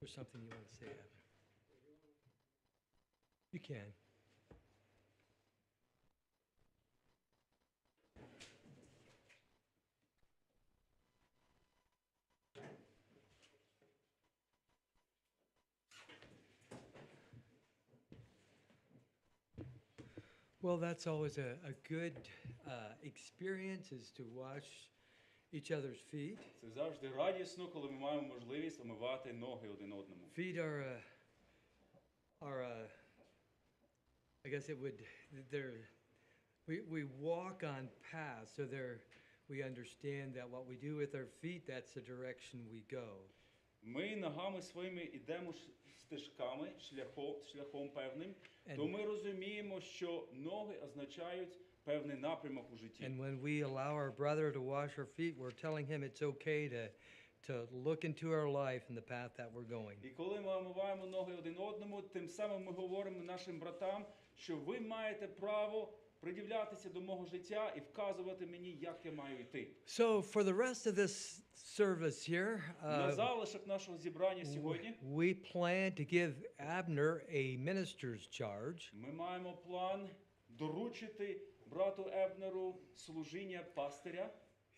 There's something you want to say? You can. Well, that's always a, a good uh, experience is to wash each other's feet. Це завжди радісно, коли ми маємо можливість омивати ноги один одному. Feet are, uh, are, uh, I guess it would, they're, we, we walk on paths, so they're, we understand that what we do with our feet, that's the direction we go. Ми ногами своїми йдемо ш- стежками, шляхом, шляхом певним, то And, ми розуміємо, що ноги означають певний напрямок у житті. and when we allow our brother to wash our feet, we're telling him it's okay to, to look into our life and the path that we're going. І коли ми омиваємо ноги один одному, тим самим ми говоримо нашим братам, що ви маєте право придивлятися до мого життя і вказувати мені, як я маю йти. So for the rest of this service here, На uh, залишок нашого зібрання сьогодні we plan to give Abner a minister's charge. ми маємо план доручити брату Ебнеру служіння пастиря.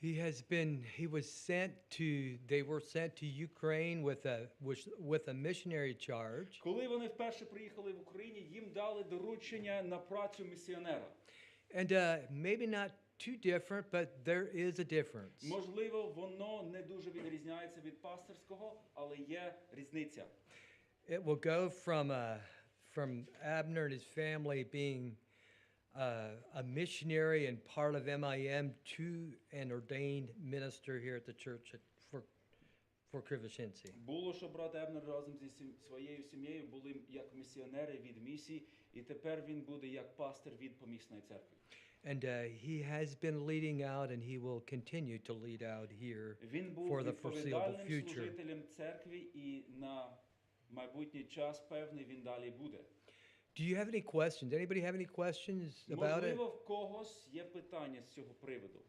He has been, he was sent to, they were sent to Ukraine with a, with, with a missionary charge. Коли вони вперше приїхали в Україні, їм дали доручення на працю місіонера. And uh, maybe not too different, but there is a difference. Можливо, воно не дуже відрізняється від пастирського, але є різниця. It will go from, uh, from Abner and his family being uh, a missionary and part of MIM to an ordained minister here at the church at, for, for Krivoshinsi. Було, що брат Ебнер разом зі сім- своєю сім'єю були як місіонери від місії, і тепер він буде як пастир від помісної церкви. And uh, he has been leading out and he will continue to lead out here. Він був For the foreseeable відповідальним future. служителем церкви, і на майбутній час певний він далі буде. Do you have any questions? Anybody have any questions about it? Можливо, в когось є питання з цього приводу.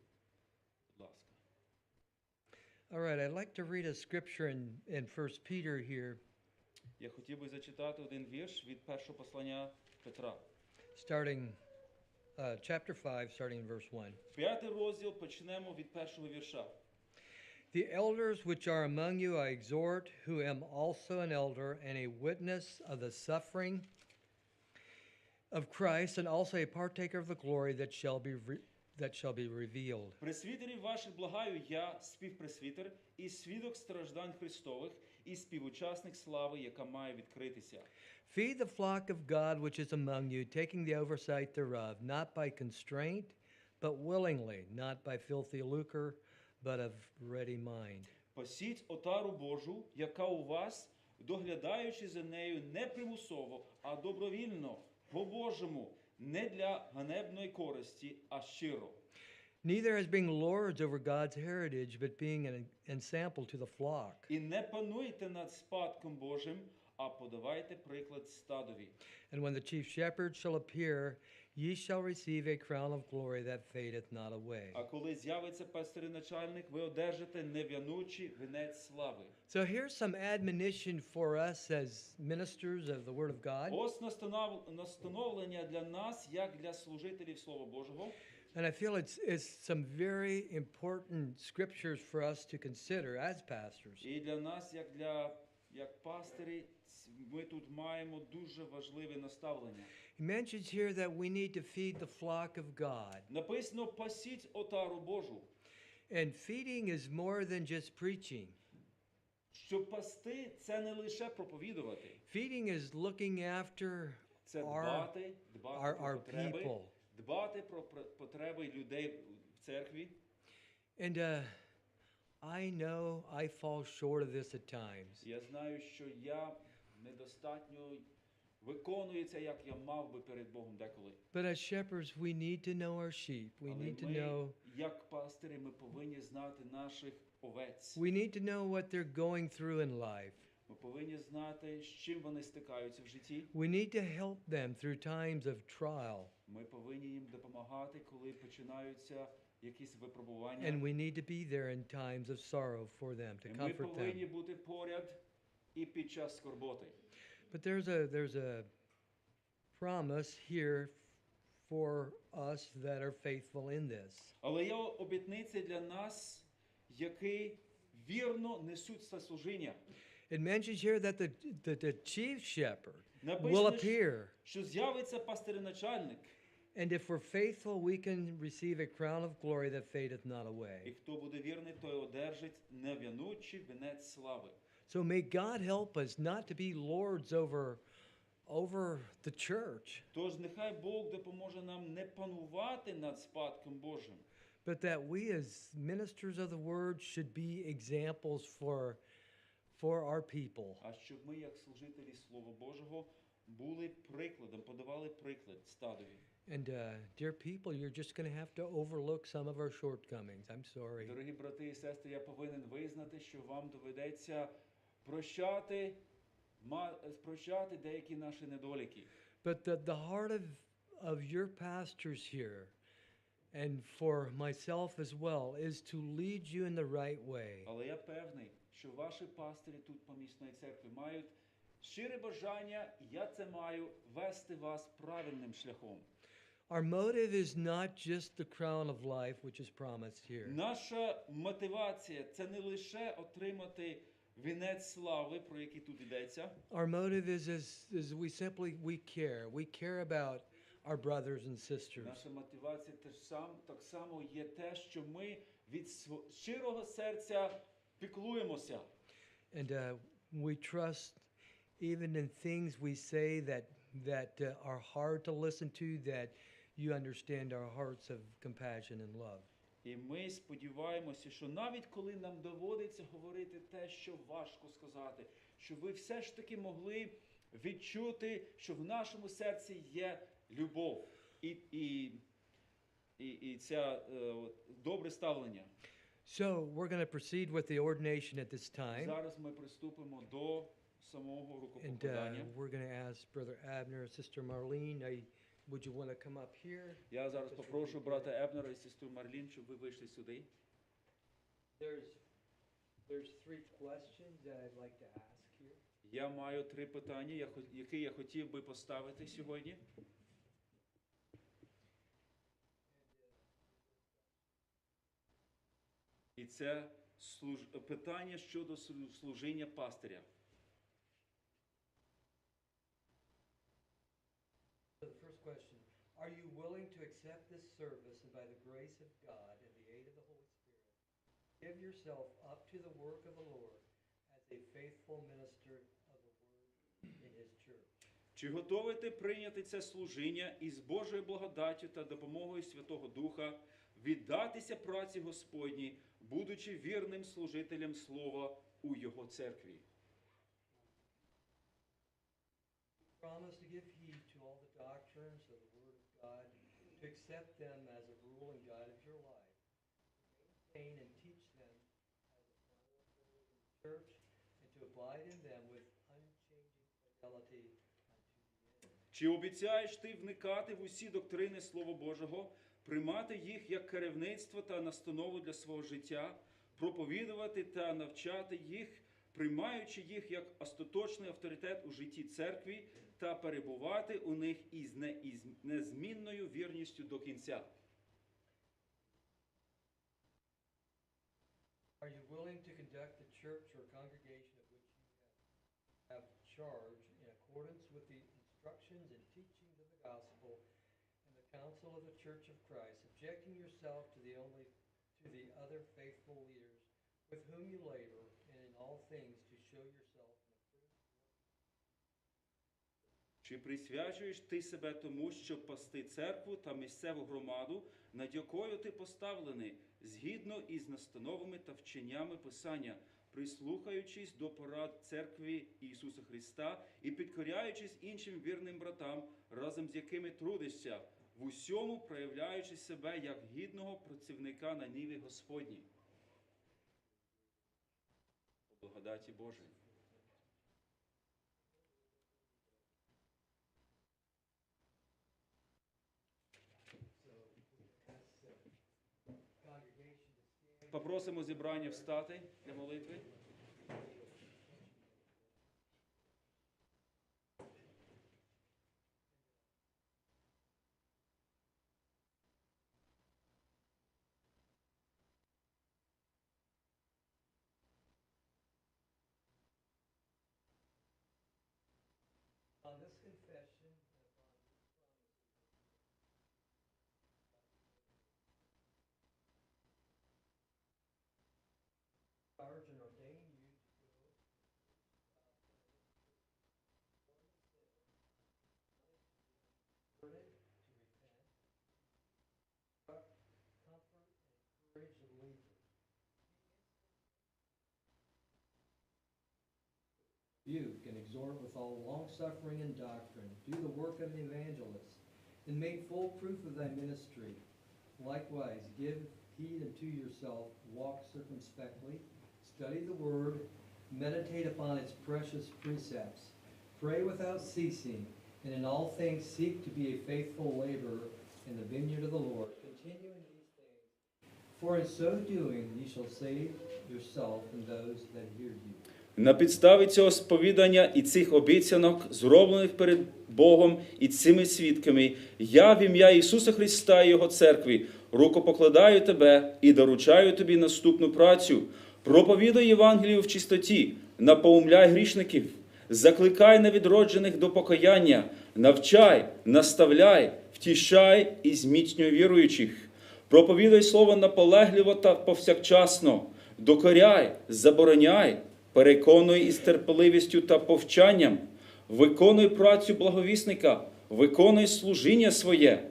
Будь ласка. All right, I'd like to read a scripture in, in 1 Peter here, Я хотів би зачитати один вірш від першого послання Петра. starting uh, chapter 5, starting in verse 1. П'ятий розділ почнемо від першого вірша. The elders which are among you I exhort, who am also an elder and a witness of the suffering of Christ, and also a partaker of the glory that shall be re- that shall be revealed. Пресвітерів ваших благаю я, співпресвітер, і свідок страждань Христових, і співучасник слави, яка має відкритися. Feed the flock of God which is among you, taking the oversight thereof, not by constraint, but willingly, not by filthy lucre, but of ready mind. Пасіть отару Божу, яка у вас, доглядаючи за нею не примусово, а добровільно, по-божому, не для ганебної користі, а щиро. Neither as being lords over God's heritage, but being an ensample to the flock. І не пануйте над спадком Божим, а подавайте приклад стадові. And when the chief shepherd shall appear, ye shall receive a crown of glory that fadeth not away. А коли з'явиться пастирі-начальник, ви одержите нев'янучий вінець слави. So here's some admonition for us as ministers of the Word of God. Ось настанов- настановлення для нас, як для служителів Слова Божого. And I feel it's, it's some very important scriptures for us to consider as pastors. І для нас, як для як пастирі, ц- ми тут маємо дуже важливе наставлення. He mentions here that we need to feed the flock of God. Написано: пасіть отару Божу. And feeding is more than just preaching. Щоб пасти, це не лише проповідувати, Feeding is looking after це our, дбати, дбати our, про our потреби, people. дбати про пр- потреби людей в церкві. And uh, I know I fall short of this at times. Я знаю, що я недостатньо виконую це, як я мав би перед Богом деколи. But as shepherds, we need to know our sheep. We Але need to ми, know як пастирі, ми повинні знати наших овець. we need to know what they're going through in life. Ми повинні знати, з чим вони стикаються в житті. We need to help them through times of trial. Ми повинні їм допомагати, коли починаються якісь випробування. And we need to be there in times of sorrow for them, to І ми comfort повинні them. бути поряд і під час скорботи. But there's a there's a promise here for us that are faithful in this. Але є обітниця для нас, які вірно несуть це служіння. It mentions here that the that the chief shepherd will Написано, appear, що з'явиться пастирначальник, and if we're faithful, we can receive a crown of glory that fadeth not і away. хто буде вірний, той одержить нев'янучий вінець слави. So may God help us not to be lords over over the church, Тож нехай Бог допоможе нам не панувати над спадком Божим, but that we as ministers of the word should be examples for for our people. а щоб ми, як служителі Слова Божого, були прикладом, подавали приклад стадові. And uh, dear people, you're just going to have to overlook some of our shortcomings. I'm sorry. Дорогі брати і сестри, я повинен визнати, що вам доведеться прощати, ма- прощати деякі наші недоліки. But the, the heart of, of your pastors here, and for myself as well, is to lead you in the right way. Але я певний, що ваші пастирі тут помісної церкви мають щире бажання, я це маю, вести вас правильним шляхом. Our motive is not just the crown of life, which is promised here. Наша мотивація це не лише отримати вінець слави, про який тут йдеться. Our motive is, is, is we simply we care. We care about our brothers and sisters. Наша мотивація теж сам так само є те, що ми від св- щирого серця піклуємося. And uh, we trust even in things we say that, that uh, are hard to listen to, that you understand our hearts of compassion and love. І ми сподіваємося, що навіть коли нам доводиться говорити те, що важко сказати, що ви все ж таки могли відчути, що в нашому серці є любов і, і, і, і це добре ставлення. So we're going to proceed with the ordination at this time. Зараз ми приступимо до самого And uh, we're going to ask Brother Abner, Sister Marlene, I, would you want to come up here? Я зараз попрошу брата Ебнера і сестру Марлін, щоб ви вийшли сюди. There's, there's three questions that I'd like to ask here. Я маю три питання, які я хотів би поставити сьогодні. І це служ... питання щодо служіння пастиря. So the first question, are you willing to accept this service and by the grace of God and the aid of the Holy Spirit, give yourself up to the work of the Lord as a faithful minister of the word in his church? Чи готові ти прийняти це служіння і з Божою благодаттю та допомогою Святого Духа віддатися праці Господній, будучи вірним служителем Слова у Його церкві? Promise to give heed to all the doctrines of the word of God, to accept them as a rule and guide of your life, maintain and teach them as a church, and to abide in them with unchanging fidelity. Чи обіцяєш ти вникати в усі доктрини Слова Божого, приймати їх як керівництво та настанову для свого життя, проповідувати та навчати їх, приймаючи їх як остаточний авторитет у житті церкві та перебувати у них із не- із незмінною вірністю до кінця? Are you willing to conduct the church or congregation of which you have, have charge in accordance with the instructions and teachings of the gospel and the counsel of the church of Christ, subjecting yourself to the only to the other faithful leaders with whom you labor, and in all things to show yourself Чи присвячуєш ти себе тому, щоб пасти церкву та місцеву громаду, над якою ти поставлений, згідно із настановами та вченнями Писання, прислухаючись до порад церкви Ісуса Христа і підкоряючись іншим вірним братам, разом з якими трудишся, в усьому проявляючи себе як гідного працівника на ніві Господній. Благодаті Божій. congregation to stand. Попросимо зібрання встати для молитви. Rebuke and exhort with all longsuffering and doctrine. Do the work of an evangelist, and make full proof of thy ministry. Likewise, give heed unto yourself, walk circumspectly, study the word, meditate upon its precious precepts. Pray without ceasing, and in all things seek to be a faithful laborer in the vineyard of the Lord. Continue in these things, for in so doing ye shall save yourself and those that hear you. На підставі цього сповідання і цих обіцянок, зроблених перед Богом і цими свідками, я в ім'я Ісуса Христа і Його церкві рукопокладаю тебе і доручаю тобі наступну працю. Проповідуй Євангелію в чистоті, напоумляй грішників, закликай невідроджених до покаяння, навчай, наставляй, втішай і зміцнюй віруючих. Проповідай слово наполегливо та повсякчасно, докоряй, забороняй, переконуй із терпеливістю та повчанням, виконуй працю благовісника, виконуй служіння своє.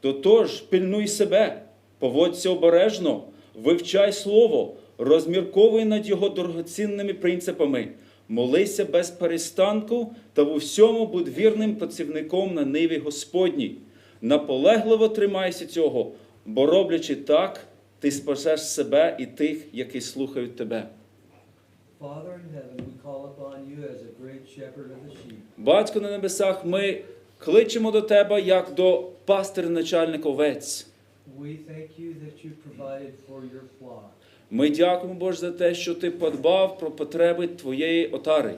Тотож пильнуй себе, поводься обережно, вивчай слово, розмірковуй над його дорогоцінними принципами, молися без перестанку та в усьому будь вірним працівником на ниві Господній. Наполегливо тримайся цього, бо роблячи так, ти спасеш себе і тих, які слухають тебе. Батько на небесах, ми кличемо до тебе як до пастир начальник овець. We thank you that you provided for your flock. Ми дякуємо Боже за те, що ти подбав про потреби твоєї отари.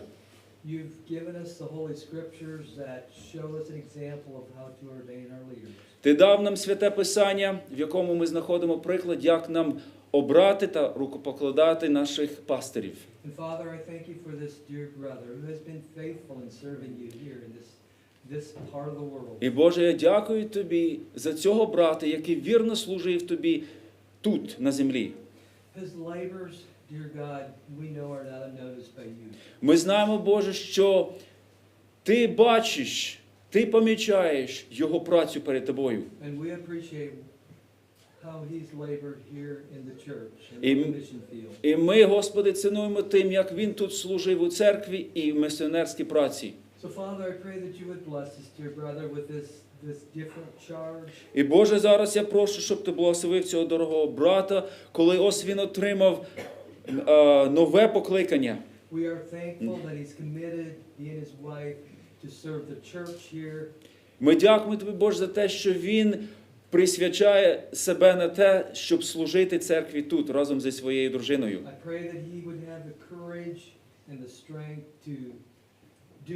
You've given us the Holy Scriptures that show us an example of how to ordain our leaders. Ти дав нам святе Писання, в якому ми знаходимо приклад, як нам обрати та рукопокладати наших пастирів. Father, I thank you for this dear brother who has been faithful in serving you here in this, this part of the world. І Боже, я дякую тобі за цього брата, який вірно служив тобі тут, на землі. Ми знаємо, Боже, що ти бачиш, ти помічаєш його працю перед тобою. Field. І ми, Господи, цінуємо тим, як він тут служив у церкві і в місіонерській праці. І Боже, зараз я прошу, щоб ти благословив цього дорогого брата, коли ось він отримав е, нове покликання. We are thankful that he's committed, he and his wife, to serve the church here. Ми дякуємо тобі, Боже, за те, що він присвячає себе на те, щоб служити церкві тут разом зі своєю дружиною. I pray that he would have the courage and the strength to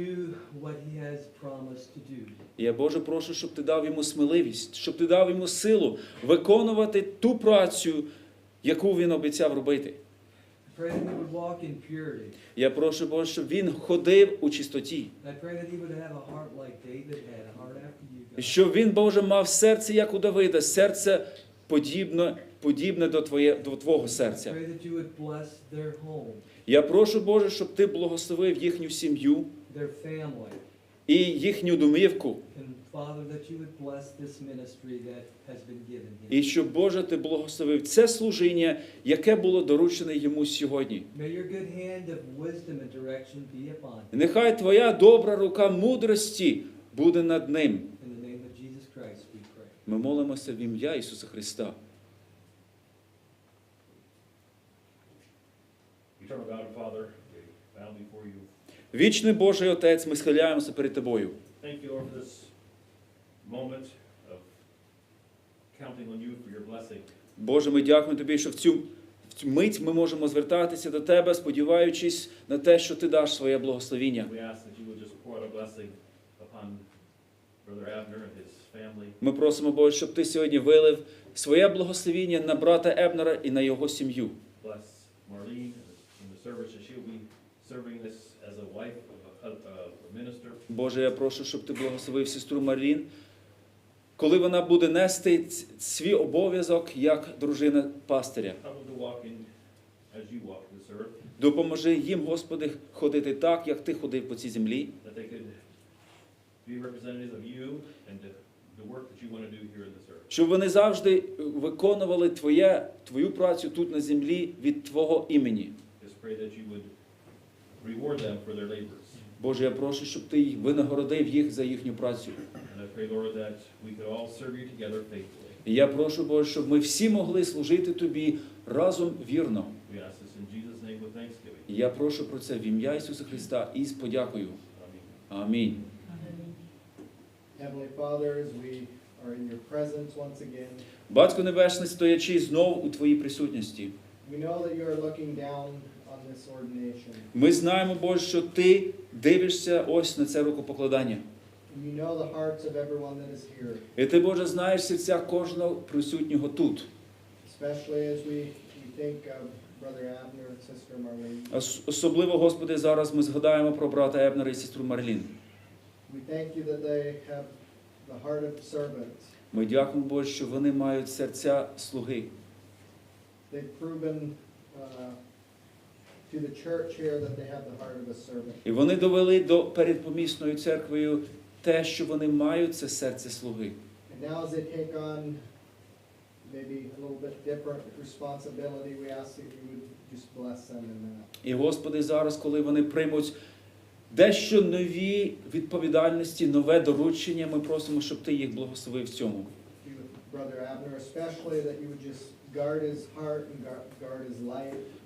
do what he has promised to do. Я Боже прошу, щоб ти дав йому сміливість, щоб ти дав йому силу виконувати ту працю, яку він обіцяв робити. Я прошу Боже, щоб він ходив у чистоті, щоб він, Боже, мав серце, як у Давида, серце подібне, подібне до, твоє, до Твого серця. Я прошу, Боже, щоб ти благословив їхню сім'ю і їхню домівку. And Father, that you would bless this ministry that has been given him. І щоб, Боже, ти благословив це служіння, яке було доручене йому сьогодні. Нехай твоя добра рука мудрості буде над ним. Ми молимося в ім'я Ісуса Христа. Вічний Божий Отець, ми схиляємося перед Тобою. Thank you, Lord, for this moment of counting on you for your blessing. Bоже, ми дякуємо Тобі, що в цю, мить ми можемо звертатися до Тебе, сподіваючись на те, що Ти даш своє благословіння. Ми просимо, Боже, щоб Ти сьогодні вилив своє благословіння на брата Ебнера і на його сім'ю. Боже, я прошу, щоб Ти благословив сестру Марлін, коли вона буде нести свій обов'язок як дружина пастиря. Допоможи їм, Господи, ходити так, як Ти ходив по цій землі, щоб вони завжди виконували Твоє, Твою працю тут на землі від Твого імені. Боже, я прошу, щоб ти їх винагородив їх за їхню працю. І я прошу, Боже, щоб ми всі могли служити тобі разом вірно. І я прошу про це в ім'я Ісуса Христа і з подякою. Амінь. Батько Небесний, стоячи знов у Твоїй присутності. Ми знаємо, Боже, що Ти дивишся ось на це рукопокладання. You know the hearts of everyone that is here, І ти, Боже, знаєш серця кожного присутнього тут. especially as we, we think of Brother Abner and Sister Marlene. Ос- Особливо, Господи, зараз ми згадаємо про брата Ебнера і сестру Марлін. We thank you that they have the heart of servants. Ми дякуємо, Боже, що вони мають серця слуги. They've proven uh, to the church here that they have the heart of a servant. І вони довели до перед помісною церквою те, що вони мають це серце слуги. And now as they take on maybe a little bit different responsibility, we ask that you would just bless them in that. І Господи, зараз, коли вони приймуть дещо нові відповідальності, нове доручення, ми просимо, щоб ти їх благословив в цьому. Brother Abner especially, that you would just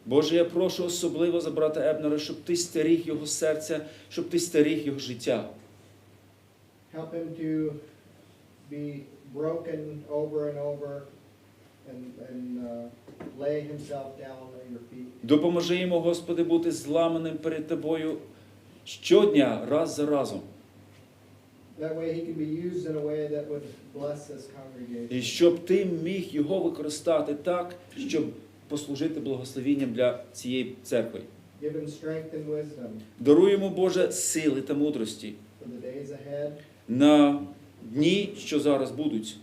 Боже, я прошу особливо за брата Ебнера, щоб ти стеріг його серця, щоб ти стеріг його життя. Help him to be broken over and over and, and uh, lay himself down at your feet. Допоможи йому, Господи, бути зламаним перед тобою щодня, раз за разом. І щоб ти міг його використати так, щоб послужити благословінням для цієї церкви. Йому, Боже, сили та мудрості на дні, що зараз будуть.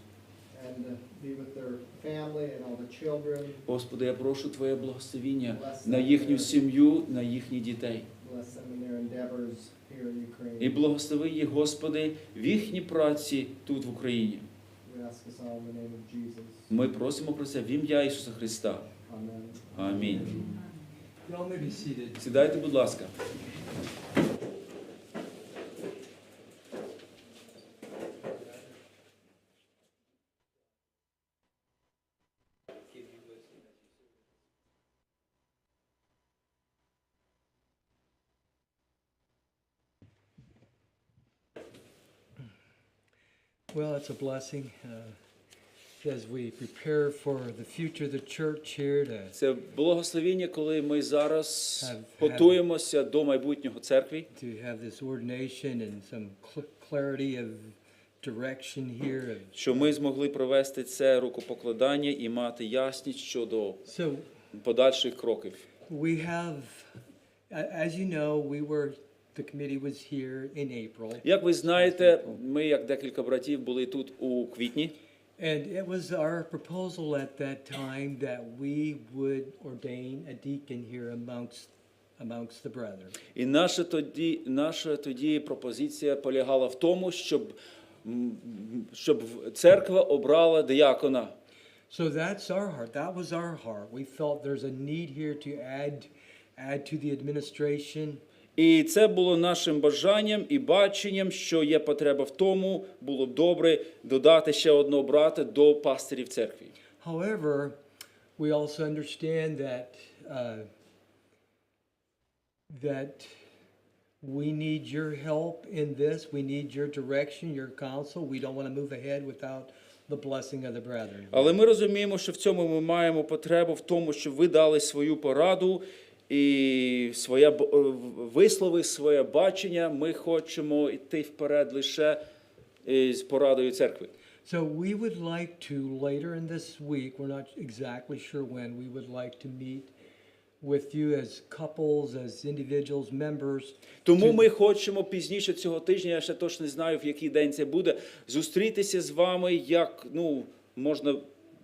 Господи, я прошу Твоє благословіння на їхню сім'ю, на їхніх дітей. І благослови їх, Господи, в їхній праці тут в Україні. Ми просимо про це в ім'я Ісуса Христа. Амінь. Сідайте, будь ласка. Well, it's a blessing uh, as we prepare for the future of the church here to Це благословіння, коли ми зараз Have- готуємося до майбутнього церкви, to have this ordination and some cl- clarity of direction here. Of, що ми змогли провести це рукопокладання і мати ясність щодо so подальших кроків. we have, a- as you know, we were, the committee was here in April. Як ви знаєте, ми, як декілька братів, були тут у квітні, And it was our proposal at that time that we would ordain a deacon here amongst, amongst the brethren. і наша тоді, наша тоді пропозиція полягала в тому, щоб, м, щоб церква обрала диякона. So that's our heart. That was our heart. We felt there's a need here to add, add to the administration. І це було нашим бажанням і баченням, що є потреба в тому, було б добре додати ще одного брата до пастирів церкви. However, we also understand that, uh, that we need your help in this. We need your direction, your counsel. We don't want to move ahead without the blessing of the brethren. Але ми розуміємо, що в цьому ми маємо потребу в тому, щоб ви дали свою пораду і своє е, вислови, своє бачення. Ми хочемо йти вперед лише е, з порадою церкви. So we would like to, later in this week, we're not exactly sure when, we would like to meet with you as couples, as individuals, members. Тому ми хочемо пізніше цього тижня, я ще точно не знаю, в який день це буде, зустрітися з вами, як ну, можна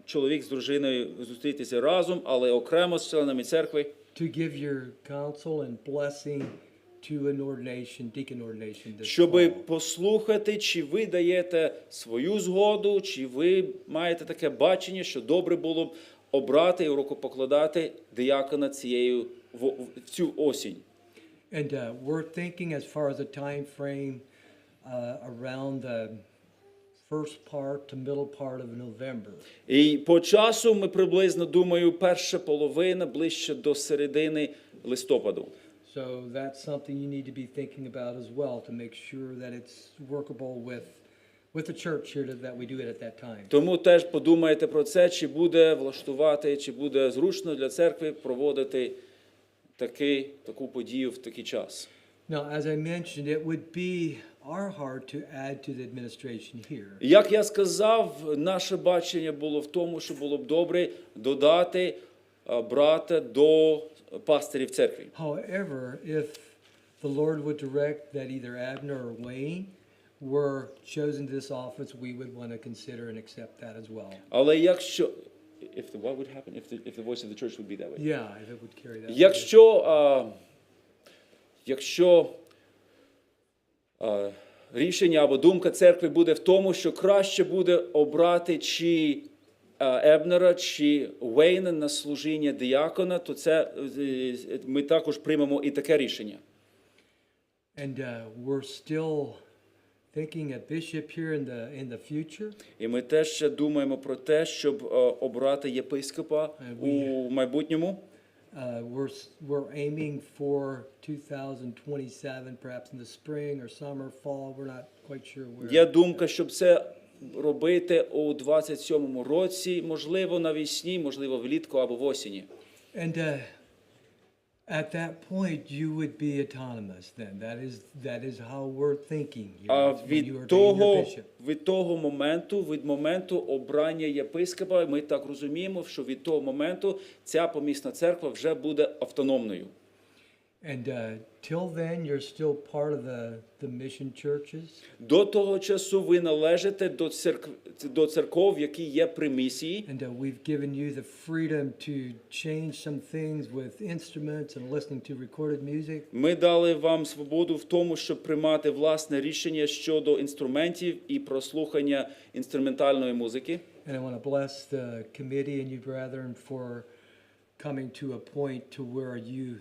чоловік з дружиною зустрітися разом, але окремо з членами церкви, to give your counsel and blessing to an ordination, deacon ordination this щоб fall. послухати, чи ви даєте свою згоду, чи ви маєте таке бачення, що добре було б обрати і рукопокладати диякона цією в, в цю осінь. And uh, we're thinking as far as a time frame uh, around the first part to middle part of November. І по часу ми приблизно думаю, перша половина ближче до середини листопаду. So that's something you need to be thinking about as well to make sure that it's workable with, with the church here that we do it at that time. Тому теж подумайте про це, чи буде влаштувати, чи буде зручно для церкви проводити такий, таку подію в такий час. Now, as I mentioned, it would be our heart to add to the administration here. Як я сказав, наше бачення було в тому, що було б добре додати а, брата до пастирів церкви. However, if the Lord would direct that either Abner or Wayne were chosen to this office, we would want to consider and accept that as well. Але якщо if the, what would happen if the, if the voice of the church would be that way? Yeah, if it would carry that. Якщо, а, якщо а, рішення або думка церкви буде в тому, що краще буде обрати чи Ебнера, чи Уейна на служіння діакона, то це е, ми також приймемо і таке рішення. And uh, we're still thinking a bishop here in the, in the future. І ми теж ще думаємо про те, щоб е, обрати єпископа Е, у майбутньому. Uh, we're, we're aiming for 2027, perhaps in the spring or summer, fall. We're not quite sure where. Є думка, щоб це робити у 27-му році, можливо, навесні, можливо, влітку або в осені. And uh, at that point, you would be autonomous then. That is, that is how we're thinking. here. А It's when you від ordain your того, bishop. від того моменту, від моменту обрання єпископа, ми так розуміємо, що від того моменту ця помісна церква вже буде автономною. And uh, till then, you're still part of the, the mission churches. До того часу ви належите до церкв, до церков, які є при місії. And uh, we've given you the freedom to change some things with instruments and listening to recorded music. Ми дали вам свободу в тому, щоб приймати власне рішення щодо інструментів і прослухання інструментальної музики. And I want to bless the committee and you, brethren, for coming to a point to where you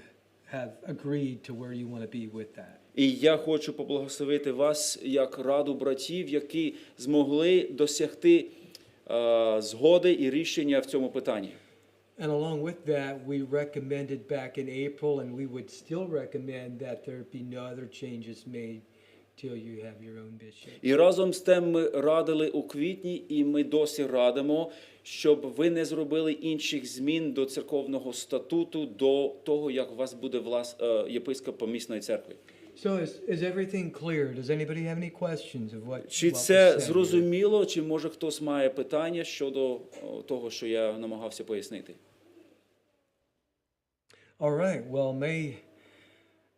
have agreed to where you want to be with that. І я хочу поблагословити вас як раду братів, які змогли досягти е, згоди і рішення в цьому питанні. And along with that, we recommended back in April, and we would still recommend that there be no other changes made till you have your own bishop. І разом з тим ми радили у квітні, і ми досі радимо, щоб ви не зробили інших змін до церковного статуту до того, як у вас буде влас, е, єпископ помісної церкви. So is, is everything clear? Does anybody have any questions of what? Чи what was це said here? зрозуміло, чи може хтось має питання щодо о, того, що я намагався пояснити? All right, well, may,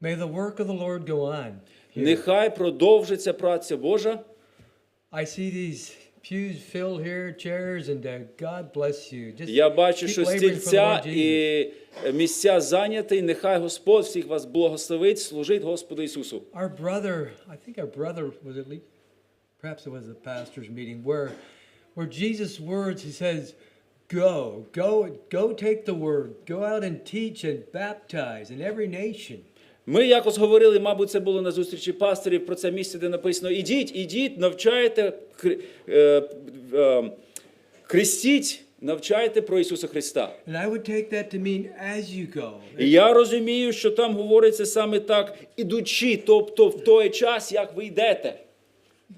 may the work of the Lord go on. here. Нехай продовжиться праця Божа. I see these pews filled here, chairs, and uh, God bless you. Just Я бачу, keep що laboring for the стільця Lord Jesus. і е, місця зайняті. Нехай Господь всіх вас благословить, служить Господу Ісусу. Our brother, I think our brother was at least, perhaps it was the pastor's meeting, where, where Jesus' words, he says, Go, go, go take the word, go out and teach and baptize in every nation. Ми якось говорили, мабуть, це було на зустрічі пасторів про це місце, де написано: ідіть, ідіть, навчайте, хри- е, е, хрестіть, навчайте про Ісуса Христа. І я розумію, що там говориться саме так, ідучи, тобто в той час, як ви йдете.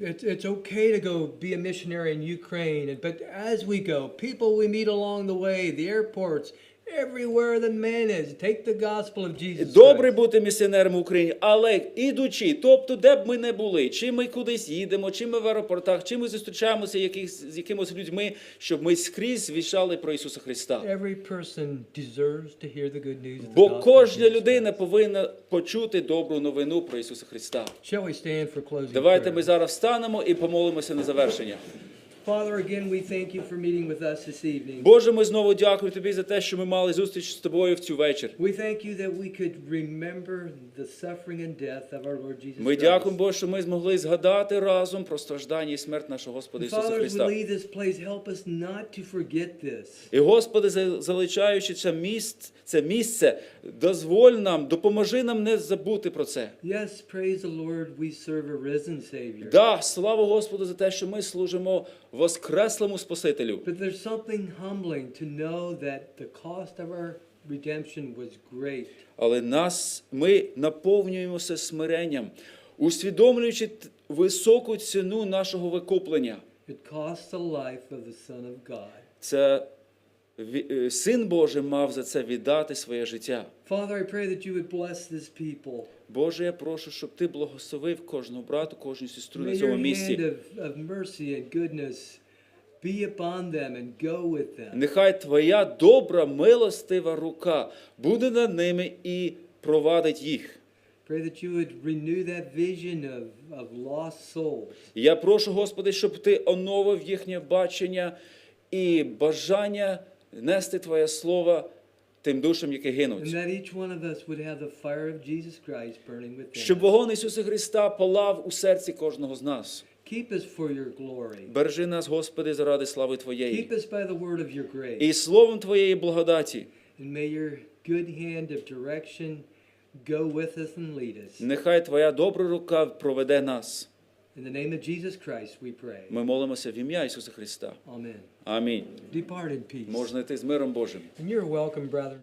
It's, it's okay to go be a missionary in Ukraine, but as we go, people we meet along the way, the airports, everywhere the man is, take the gospel of Jesus Добре Christ. бути місіонером в Україні, але ідучи, тобто, де б ми не були, чи ми кудись їдемо, чи ми в аеропортах, чи ми зустрічаємося яких, з якимось людьми, щоб ми скрізь звіщали про Ісуса Христа. Every person deserves to hear the good news of the Бо gospel of кожна Jesus людина повинна почути добру новину про Ісуса Христа. Shall we stand for closing Давайте prayer? ми зараз встанемо і помолимося на завершення. Father, again, we thank you for meeting with us this evening. Боже, ми знову дякуємо тобі за те, що ми мали зустріч з тобою в цю вечір. We thank you that we could remember the suffering and death of our Lord Jesus Ми дякуємо, Боже, що ми змогли згадати разом про страждання і смерть нашого Господа Ісуса Father, as we Христа. leave this place, help us not to forget this. І Господи, за- залишаючи це місце, це місце, дозволь нам, допоможи нам не забути про це. Yes, praise the Lord, we serve a risen Savior. Да, слава Господу за те, що ми служимо воскреслому Спасителю. But there's something humbling to know that the cost of our redemption was great. Але нас ми наповнюємося смиренням, усвідомлюючи високу ціну нашого викуплення. It cost the life of the Son of God. Це син Божий мав за це віддати своє життя. Father, I pray that you would bless this people. Боже, я прошу, щоб ти благословив кожного брату, кожну сестру на цьому місці. Нехай твоя добра, милостива рука буде над ними і провадить їх. Pray that you would renew that vision of, of lost souls. Я прошу, Господи, щоб ти оновив їхнє бачення і бажання нести Твоє слово тим душам, які And гинуть. that each one of us would have the fire of Jesus Christ burning within Щоб us. вогонь Ісуса Христа палав у серці кожного з нас. Keep us for your glory. Бережи нас, Господи, заради слави Твоєї. Keep us by the word of your grace. І словом Твоєї благодаті. And may your good hand of direction go with us and lead us. Нехай Твоя добра рука проведе нас. In the name of Jesus Christ we pray. Ми молимося в ім'я Ісуса Христа. Amen. Амінь. Depart in peace. Можна йти з миром Божим. And you're welcome, brother.